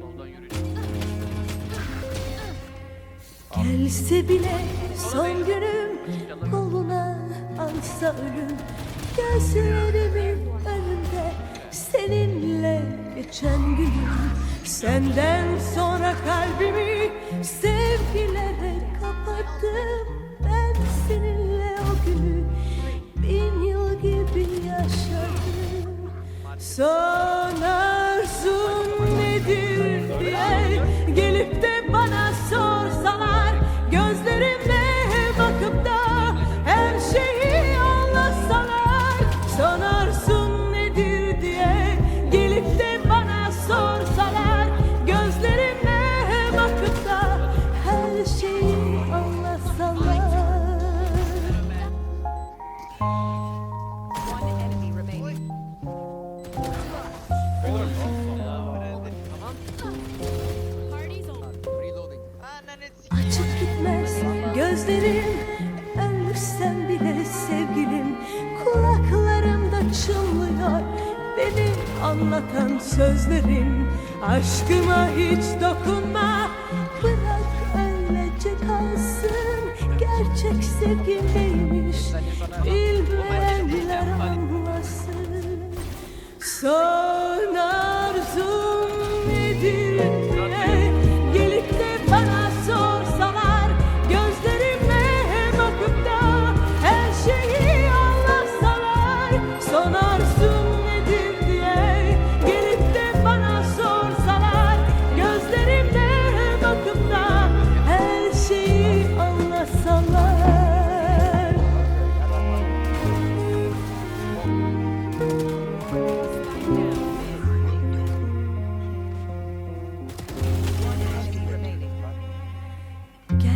Soldan yürüyeceğim. Gelse bile son günüm koluna alsa ölüm. Gözlerimin önünde seninle geçen günüm. Senden sonra kalbimi gelip de gözlerim Ölsem bile sevgilim. Kulaklarımda çınlıyor Beni anlatan sözlerim. Aşkıma hiç dokunma Bırak öylece kalsın. Gerçek sevgi neymiş? Bilmeyenler anlasın